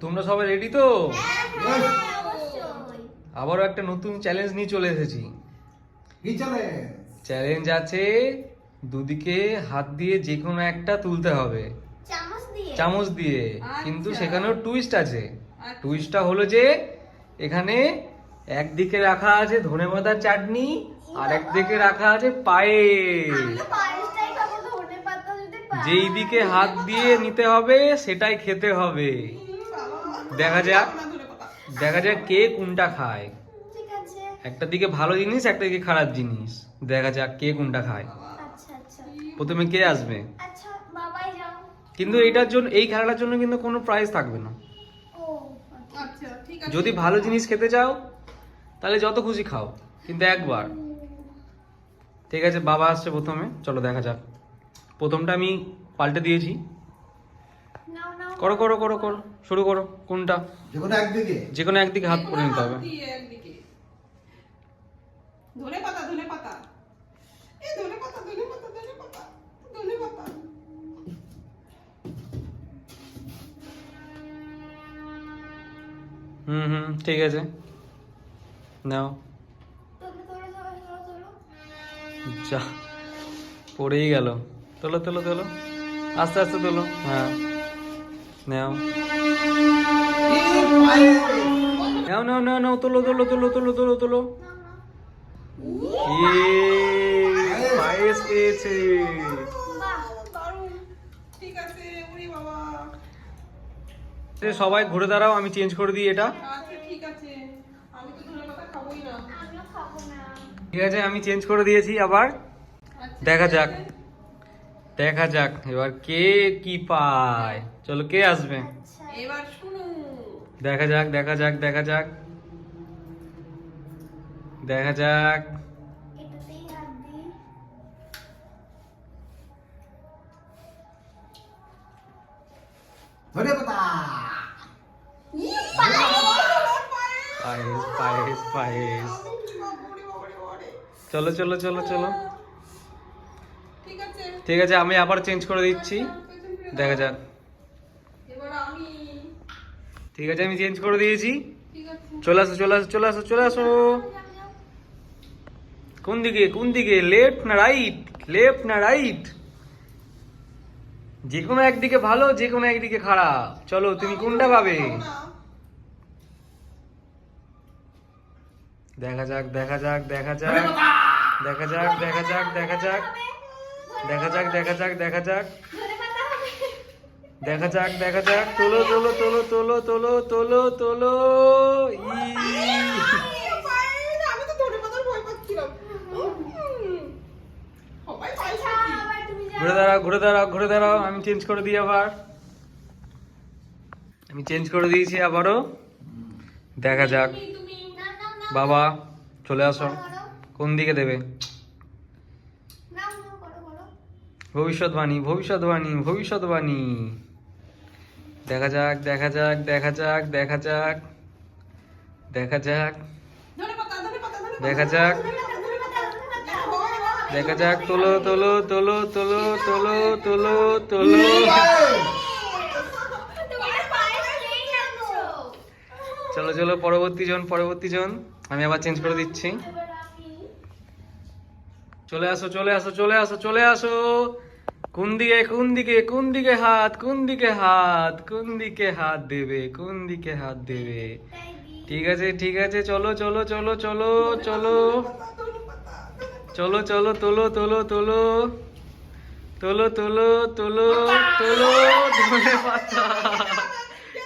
তোমরা সবাই রেডি তো? হ্যাঁ, আবারও একটা নতুন চ্যালেঞ্জ নিয়ে চলে এসেছি। চ্যালেঞ্জ আছে দুদিকে হাত দিয়ে যে কোনো একটা তুলতে হবে। চামচ দিয়ে? চামচ দিয়ে। আচ্ছা। কিন্তু সেখানেও টুইস্ট আছে। আচ্ছা। টুইস্টটা হলো যে এখানে একদিকে রাখা আছে ধনেপাতার চাটনি আর একদিকে রাখা আছে পায়েস। ধনে পাই যেই দিকে হাত দিয়ে নিতে হবে সেটাই খেতে হবে। দেখা যাক। দেখা যাক কে কোনটা খায়। ঠিক একটা দিকে ভালো জিনিস একটা দিকে খারাপ জিনিস। দেখা যাক কে কোনটা খায়। আচ্ছা আচ্ছা। প্রথমে কে আসবে? আচ্ছা কিন্তু এটার জন্য এই খেলাটার জন্য কিন্তু কোনো প্রাইজ থাকবে না। ও ঠিক আছে। যদি ভালো জিনিস খেতে চাও তাহলে যত খুশি খাও। কিন্তু একবার। ঠিক আছে বাবা আসছে প্রথমে। চলো দেখা যাক। প্রথমটা আমি পাল্টে দিয়েছি। করো করো করো করো শুরু করো কোনটা? যে কোনো একদিকে। যে কোনো একদিকে হাত করে নিতে হবে। ধনে পাতা ধনে পাতা। এই ধনে পাতা ধনে পাতা ধনে পাতা ধনে পাতা। হুম হুম ঠিক আছে। নাও। যা পড়েই গেল। তোলো তোলো তোলো। আস্তে আস্তে তোলো। হ্যাঁ। নাও। নাও নাও নাও নাও তোলো tolo, tolo, tolo, tolo, tolo. সবাই ঘুরে দাঁড়াও আমি চেঞ্জ করে দিই এটা। আচ্ছা, ঠিক আছে। আমি চেঞ্জ করে দিয়েছি আবার। আচ্ছা, দেখা যাক। দেখা যাক এবার কে কি পায়? চলো কে আসবে? আচ্ছা। এবার শুনু। দেখা যাক দেখা যাক দেখা যাক। দেখা যাক। পাতা পায়েস। পায়েস পায়েস। চলো চলো চলো চলো। ঠিক আছে আমি আবার চেঞ্জ করে দিচ্ছি। দেখা যাক। ঠিক আছে আমি চেঞ্জ করে দিয়েছি। চলে আসো চলে আসো চলে আসো চলে আসো। কোন দিকে কোন দিকে? লেফট না রাইট লেফট না রাইট যে কোনো একদিকে ভালো যে কোনো একদিকে খারাপ। চলো তুমি কোনটা পাবে? দেখা যাক দেখা যাক দেখা যাক। দেখা যাক দেখা যাক দেখা যাক। দেখা যাক দেখা যাক দেখা যাক। দেখা যাক দেখা যাক। তোলো তোলো তোলো তোলো তোলো তোলো তোলো। ঘুরে দাঁড়াও ঘুরে দাঁড়াও ঘুরে দাঁড়াও। আমি চেঞ্জ করে দিই আবার। আমি চেঞ্জ করে দিয়েছি আবারও। দেখা যাক। বাবা চলে আসো। কোন দিকে দেবে নাও নাও করো করো ভবিষ্যৎবাণী ভবিষ্যৎবাণী ভবিষ্যৎবাণী। দেখা যাক দেখা যাক দেখা যাক দেখা যাক দেখা যাক। দেখা যাক। দেখা যাক, তোলো তোলো তোলো তোলো তোলো তোলো তোলো। চলো চলো, পরবর্তী জন পরবর্তী জন। আমি আবার চেঞ্জ করে দিচ্ছি। চলে আসো চলে আসো চলে আসো চলে আসো। কোন দিকে কোন দিকে কোন দিকে হাত, কোন দিকে হাত, কোন দিকে হাত দেবে, কোন দিকে হাত দেবে? ঠিক আছে ঠিক আছে, চলো চলো চলো চলো চলো। চলো চলো, তোলো তোলো তোলো। তোলো তোলো তোলো তোলো, ধনে পাতা।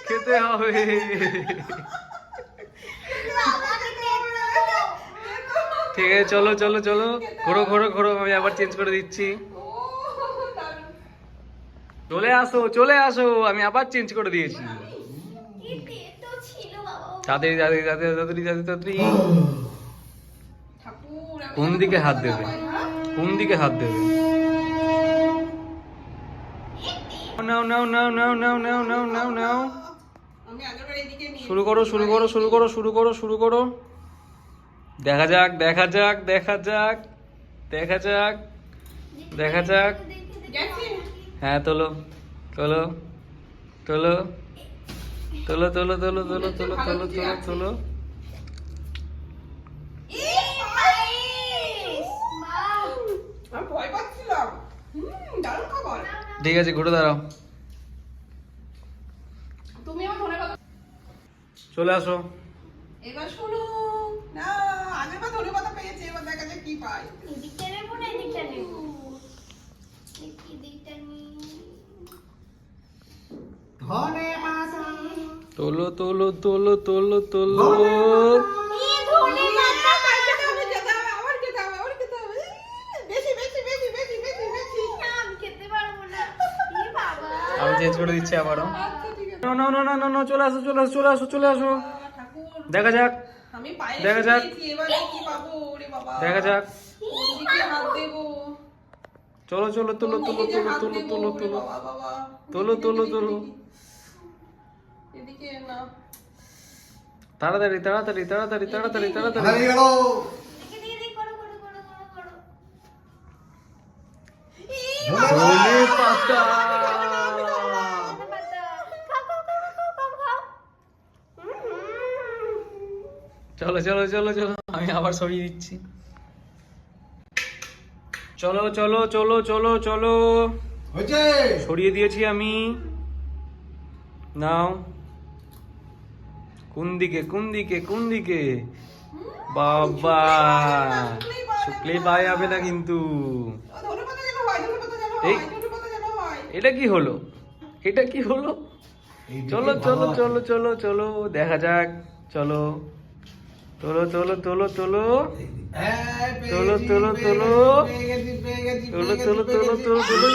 খেতে হবে বাবাকে দেখো ঠিক আছে চলো চলো চলো। ঘোরো ঘোরো ঘোরো আমি আবার চেঞ্জ করে দিচ্ছি। চলে আসো চলে আসো আমি আবার চেঞ্জ করে দিয়েছি। তাড়াতাড়ি তাড়াতাড়ি তাড়াতাড়ি তাড়াতাড়ি তাড়াতাড়ি কোন দিকে হাত দেবে? কোন দিকে হাত দেবে? নাও নাও নাও নাও নাও নাও নাও নাও নাও। শুরু করো শুরু করো শুরু করো শুরু করো শুরু করো। দেখা যাক দেখা যাক দেখা যাক দেখা যাক দেখা যাক হ্যাঁ তোলো তোলো তোলো তোলো তোলো তোলো তোলো তোলো তোলো তোলো তোলো ঠিক আছে ঘুরে দাঁড়াও চলে আসো এবার শুনো তোলো তোলো তোলো তোলো তোলো। আবারও। চলে আসো। দেখা যাক। আমি পায়ে দেখা যাক। এবারে কি পাবো? ওরে বাবা। দেখা যাক। হাত দেব? চলো চলো তুলো তুলো তুলো তুলো তুলো। তুলো তুলো তুলো তুলো। এদিকে। না। তাড়াতাড়ি তাড়াতাড়ি তাড়াতাড়ি তাড়াতাড়ি তাড়াতাড়ি হারিয়ে গেল দেখি দেখি দেখি করো করো করো করো করো ধনে পাতা ধনে পাতা খাও খাও খাও খাও খাও খাও হুম, হুম। চলো চলো চলো চলো আমি আবার সরিয়ে দিচ্ছি। চলো চলো চলো চলো চলো। হয়েছে? সরিয়ে দিয়েছি আমি। নাও। কোন দিকে কোন দিকে কোন দিকে? বাবা শুকলেই পাওয়া যাবে না কিন্তু। এই। এটা কি হলো? এটা কি হলো? চলো চলো চলো চলো চলো দেখা যাক। চলো। তোলো তোলো তোলো তোলো হ্যাঁ, তোলো, তোলো, তোলো। তোলো তোলো তোলো তোলো তোলো